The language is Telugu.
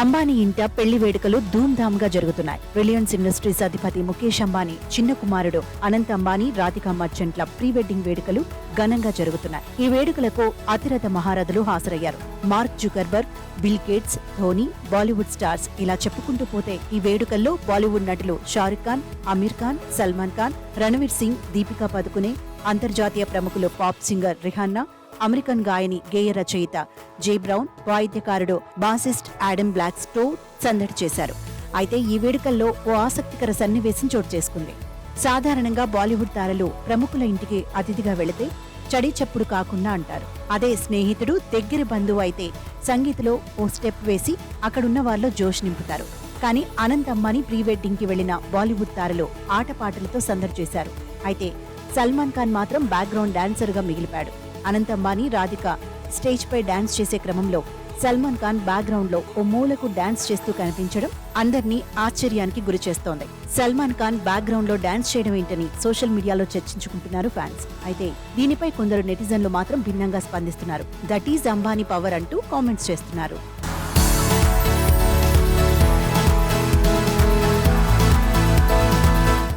అంబానీ ఇంట పెళ్ళి వేడుకలు ధూమ్ధామ్గా జరుగుతున్నాయి. రిలయన్స్ ఇండస్ట్రీస్ అధిపతి ముఖేష్ అంబానీ చిన్న కుమారుడు అనంత్ అంబానీ రాధికా మర్చెంట్ల ప్రీ వెడ్డింగ్ వేడుకలు ఘనంగా జరుగుతున్నాయి. ఈ వేడుకలకు అతిరథ మహారథులు హాజరయ్యారు. Mark Zuckerberg Bill Gates Dhoni Bollywood stars ఇలా చెప్పుకుంటూ పోతే ఈ వేడుకల్లో బాలీవుడ్ నటులు షారుఖ్ ఖాన్ అమీర్ ఖాన్ సల్మాన్ ఖాన్ రణవీర్ సింగ్ దీపికా పదుకునే అంతర్జాతీయ ప్రముఖులు పాప్ సింగర్ రిహాన్నా అమెరికన్ గాయని గేయ రచయిత జే బ్రౌన్ వాయిద్యకారుడు బాసిస్ట్ యాడమ్ బ్లాక్ స్టో సందడి చేశారు. అయితే ఈ వేడుకల్లో ఓ ఆసక్తికర సన్నివేశం చోటు చేసుకుంది. సాధారణంగా బాలీవుడ్ తారలు ప్రముఖుల ఇంటికి అతిథిగా వెళితే చడి చప్పుడు కాకుండా అంటారు. అదే స్నేహితుడు దగ్గర బంధువు అయితే సంగీతలో ఓ స్టెప్ వేసి అక్కడున్న వాళ్ళలో జోష్ నింపుతారు. కానీ అనంత్ అంబానీ ప్రీ వెడ్డింగ్కి వెళ్ళిన బాలీవుడ్ తారలు ఆటపాటలతో సందడి చేశారు. అయితే సల్మాన్ ఖాన్ మాత్రం బ్యాక్గ్రౌండ్ డాన్సర్గా మిగిలిపాడు. అనంత్ అంబానీ రాధిక స్టేజ్ పై డాన్స్ చేసే క్రమంలో సల్మాన్ ఖాన్ బ్యాక్గ్రౌండ్లో ఓ మూలకు డాన్స్ చేస్తూ కనిపించడం అందర్నీ ఆశ్చర్యానికి గురి చేస్తోంది. సల్మాన్ ఖాన్ బ్యాక్గ్రౌండ్లో డాన్స్ చేయడం ఏంటని సోషల్ మీడియాలో చర్చించుకుంటున్నారు ఫ్యాన్స్. అయితే దీనిపై కొందరు నెటిజన్లు మాత్రం భిన్నంగా స్పందిస్తున్నారు. దట్ ఈజ్ అంబానీ పవర్ అంటూ కామెంట్స్ చేస్తున్నారు.